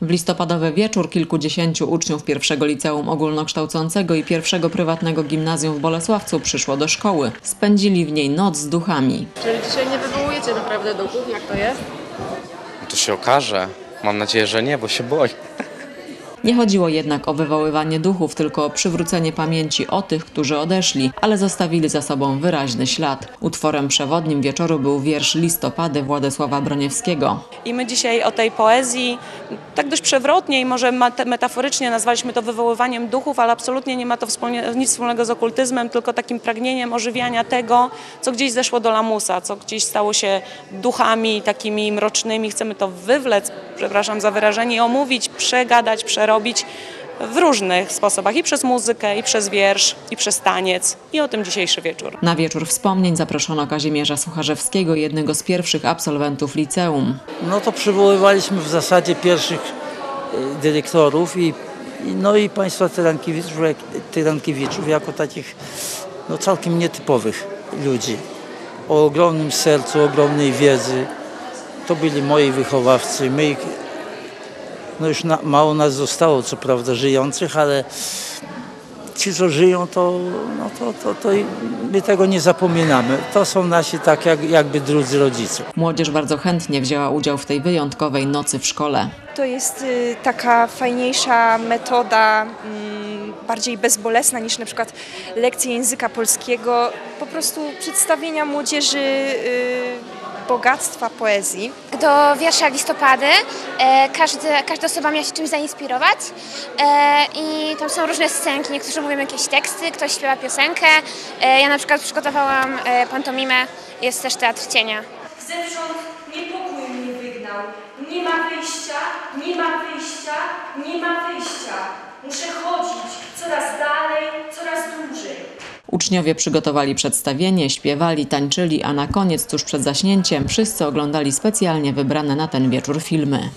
W listopadowy wieczór kilkudziesięciu uczniów pierwszego liceum ogólnokształcącego i pierwszego prywatnego gimnazjum w Bolesławcu przyszło do szkoły. Spędzili w niej noc z duchami. Czyli dzisiaj nie wywołujecie naprawdę duchów, jak to jest? To się okaże. Mam nadzieję, że nie, bo się boję. Nie chodziło jednak o wywoływanie duchów, tylko o przywrócenie pamięci o tych, którzy odeszli, ale zostawili za sobą wyraźny ślad. Utworem przewodnim wieczoru był wiersz Listopady Władysława Broniewskiego. I my dzisiaj o tej poezji, tak dość przewrotnie i może metaforycznie nazwaliśmy to wywoływaniem duchów, ale absolutnie nie ma to wspólnie, nic wspólnego z okultyzmem, tylko takim pragnieniem ożywiania tego, co gdzieś zeszło do lamusa, co gdzieś stało się duchami takimi mrocznymi. Chcemy to wywlec, przepraszam za wyrażenie, omówić, przegadać, przerobić w różnych sposobach i przez muzykę, i przez wiersz, i przez taniec. I o tym dzisiejszy wieczór. Na wieczór wspomnień zaproszono Kazimierza Sucharzewskiego, jednego z pierwszych absolwentów liceum. No to przywoływaliśmy w zasadzie pierwszych y, dyrektorów i, i no i państwa Tyrankiewiczów, Tyrankiewiczów jako takich no całkiem nietypowych ludzi. O ogromnym sercu, ogromnej wiedzy. To byli moi wychowawcy. My no już na, mało nas zostało, co prawda, żyjących, ale ci, co żyją, to, no to, to, to my tego nie zapominamy. To są nasi tak jak, jakby drudzy rodzice. Młodzież bardzo chętnie wzięła udział w tej wyjątkowej nocy w szkole. To jest y, taka fajniejsza metoda, mm, bardziej bezbolesna niż na przykład lekcje języka polskiego, po prostu przedstawienia młodzieży y, bogactwa poezji. do wiersza listopady. E, każdy, każda osoba miała się czymś zainspirować e, i tam są różne scenki. Niektórzy mówią jakieś teksty, ktoś śpiewa piosenkę. E, ja na przykład przygotowałam e, pantomimę, jest też teatr cienia. Zewsząd niepokój mnie wygnał. Nie ma wyjścia, nie ma wyjścia, nie ma wyjścia. Uczniowie przygotowali przedstawienie, śpiewali, tańczyli, a na koniec, tuż przed zaśnięciem, wszyscy oglądali specjalnie wybrane na ten wieczór filmy.